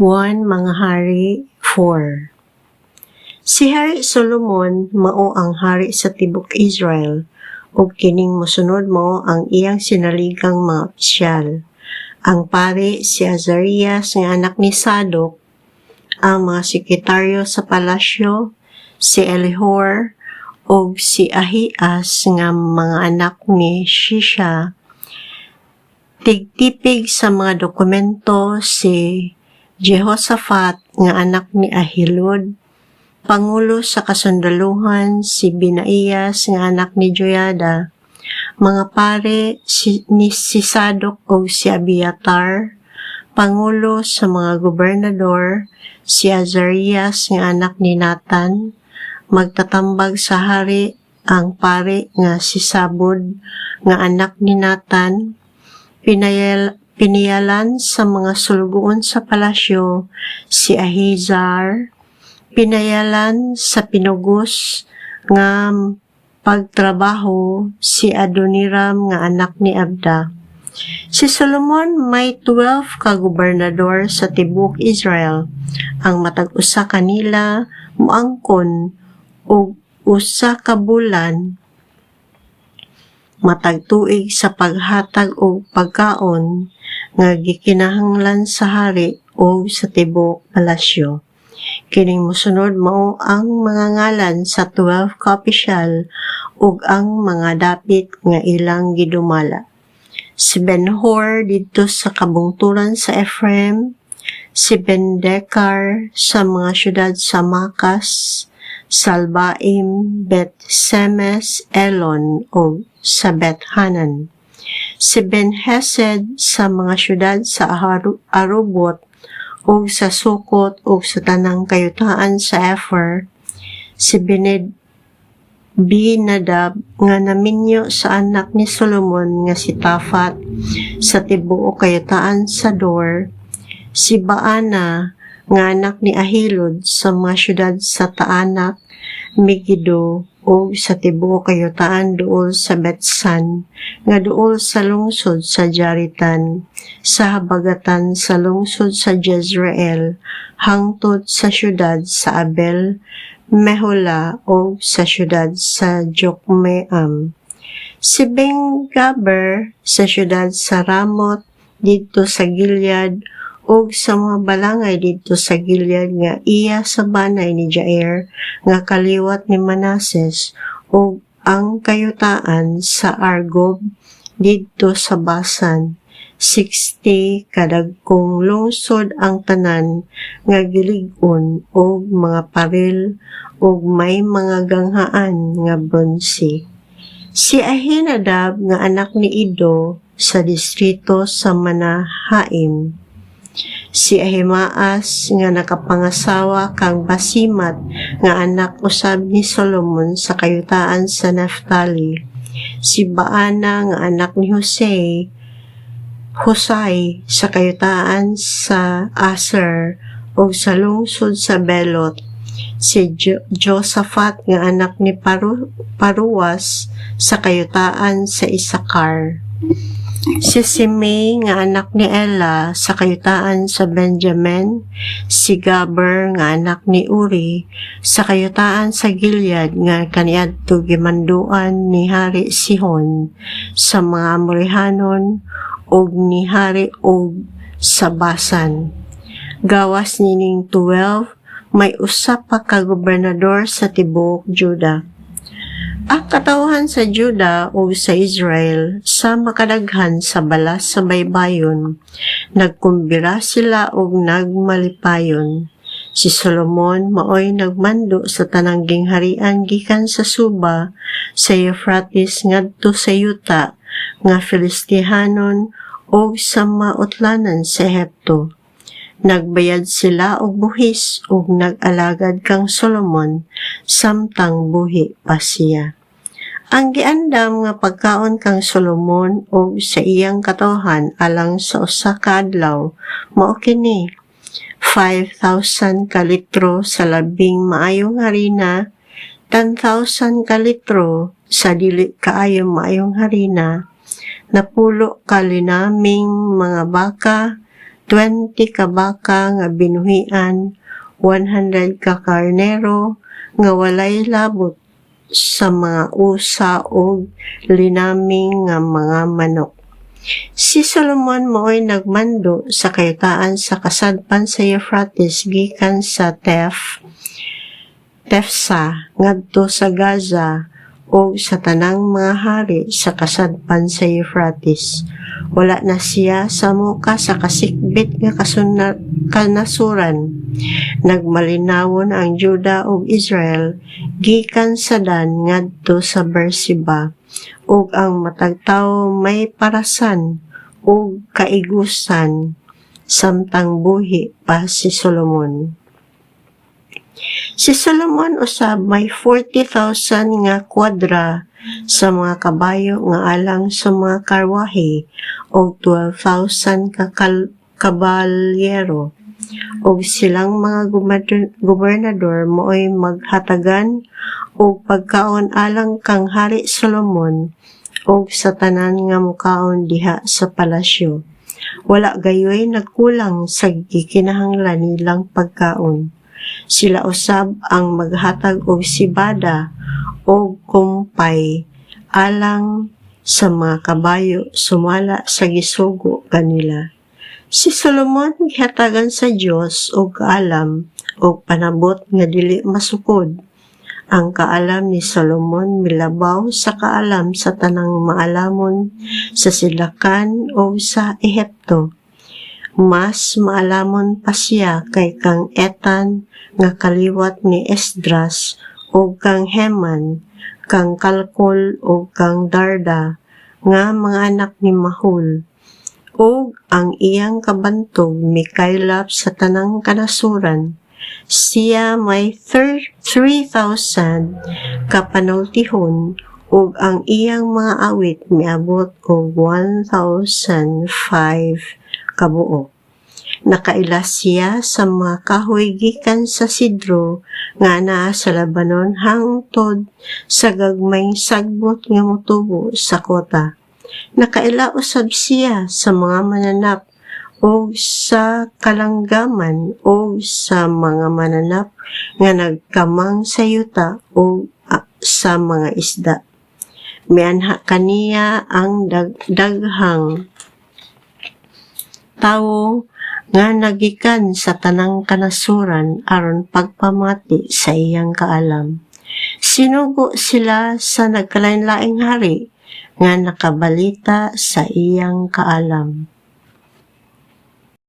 1 Mga Hari 4 Si Hari Solomon mao ang hari sa tibok Israel ug kining mosunod mo ang iyang sinaligang mga opisyal. Ang pare si Azarias nga anak ni Sadok, ang mga sekretaryo sa palasyo, si Elihor, ug si Ahias nga mga anak ni Shisha. Tigtipig sa mga dokumento si Jehoshaphat nga anak ni Ahilud, Pangulo sa kasundaluhan si Binaiyas nga anak ni Joyada, mga pare si, ni si Sadok o si Abiatar, Pangulo sa mga gobernador si Azarias nga anak ni Nathan, magtatambag sa hari ang pare nga si Sabod nga anak ni Nathan, pinayal, piniyalan sa mga sulgoon sa palasyo si Ahizar, pinayalan sa pinugos nga pagtrabaho si Adoniram nga anak ni Abda. Si Solomon may 12 ka gobernador sa tibok Israel. Ang matag usa kanila muangkon og usa ka bulan matag tuig sa paghatag og pagkaon nga gikinahanglan sa hari o sa tibok palasyo. Kining mosunod mao ang mga ngalan sa 12 ka opisyal ug ang mga dapit nga ilang gidumala. Si Ben-Hor didto sa kabungturan sa Ephraim, si Ben-Dekar sa mga syudad sa Makas, Salbaim, Bet Semes, Elon o sa Bet Hanan. Si Ben-Hesed sa mga syudad sa Arubot o sa Sukot o sa tanang kayutaan sa Ephor. Si Bened Binadab nga naminyo sa anak ni Solomon nga si Tafat sa tibuok kayutaan sa Dor. Si Baana nga anak ni Ahilod sa mga syudad sa Taanak, Megiddo, o sa tibuok kayutaan duol sa Betsan, nga duol sa lungsod sa Jaritan, sa habagatan sa lungsod sa Jezreel, hangtod sa syudad sa Abel, Mehola o sa syudad sa Jokmeam. Si Ben-Gaber sa syudad sa Ramot dito sa Gilead ug sa mga balangay dito sa Gilead nga iya sa banay ni Jair nga kaliwat ni Manases ug ang kayutaan sa Argob dito sa Basan 60 kadagkong lungsod ang tanan nga gilig-on og mga paril ug may mga ganghaan nga bronze. Si Ahinadab nga anak ni Ido sa distrito sa Manahaim. Si Ahimaas nga nakapangasawa kang Basimat nga anak usab ni Solomon sa kayutaan sa Naphtali. Si Baana nga anak ni Jose Husay sa kayutaan sa Aser o sa lungsod sa Belot. Si jo- Josaphat nga anak ni Paru- Paruwas sa kayutaan sa Isakar. Si Simei nga anak ni Ella sa kayutaan sa Benjamin, si Gaber nga anak ni Uri sa kayutaan sa Gilead nga kaniadto gimanduan ni Hari Sihon sa mga Amorihanon og ni Hari og sa Basan. Gawas nining 12 may usa pa ka gobernador sa tibuok Juda. Ang katawhan sa Juda o sa Israel sa makadaghan sa balas sa baybayon, nagkumbira sila og nagmalipayon. Si Solomon maoy nagmando sa tanangging harian gikan sa Suba sa Euphrates ngadto sa Yuta nga Filistihanon o sa mautlanan sa Ehipto. Nagbayad sila og buhis ug nag-alagad kang Solomon samtang buhi pa siya. Ang giandam nga pagkaon kang Solomon o sa iyang katohan alang sa usa ka adlaw mao kini 5,000 ka sa labing maayong harina, 10,000 ka sa dili kaayong maayong harina, napulo ka linaming mga baka, 20 ka baka nga binuhian, 100 ka karnero nga walay labot sa mga usa o linaming nga mga manok. Si Solomon mooy nagmando sa kayutaan sa kasadpan sa Euphrates gikan sa Tef, Tefsa ngadto sa Gaza o sa tanang mga hari sa kasadpan sa Euphrates. Wala na siya sa muka sa kasikbit nga kasuna, kanasuran. Nagmalinawon ang Juda ug Israel gikan sa Dan ngadto sa Berseba ug ang matag tawo may parasan ug kaigusan samtang buhi pa si Solomon. Si Solomon usab may 40,000 nga kwadra sa mga kabayo nga alang sa mga karwahe o 12,000 ka kabalyero o silang mga gobernador mooy maghatagan o pagkaon alang kang Hari Solomon o sa tanan nga mukaon diha sa palasyo. Wala gayoy nagkulang sa gikinahanglan nilang pagkaon. Sila usab ang maghatag og sibada o kumpay alang sa mga kabayo sumala sa gisugo kanila. Si Solomon gihatagan sa Dios og kaalam og panabot nga dili masukod. Ang kaalam ni Solomon milabaw sa kaalam sa tanang maalamon sa silakan o sa Ehipto. Mas maalamon pa siya kay kang Etan nga kaliwat ni Esdras o kang Heman, kang Kalkol o kang Darda nga mga anak ni Mahul o ang iyang kabantog Mikaylap sa tanang kanasuran. Siya may thir- 3,000 kapanultihon ug ang iyang mga awit miabot og 1,005 kabuok. Nakaila siya sa mga kahoy gikan sa sidro nga naa sa Lebanon hangtod sa gagmayng sagbot nga motubo sa kota. Nakaila usab siya sa mga mananap o sa kalanggaman o sa mga mananap nga nagkamang sa yuta o sa mga isda. Mianha kaniya ang dag- daghang tawo nga nagikan sa tanang kanasuran aron pagpamati sa iyang kaalam. Sinugo sila sa nagkalain-laing hari nga nakabalita sa iyang kaalam.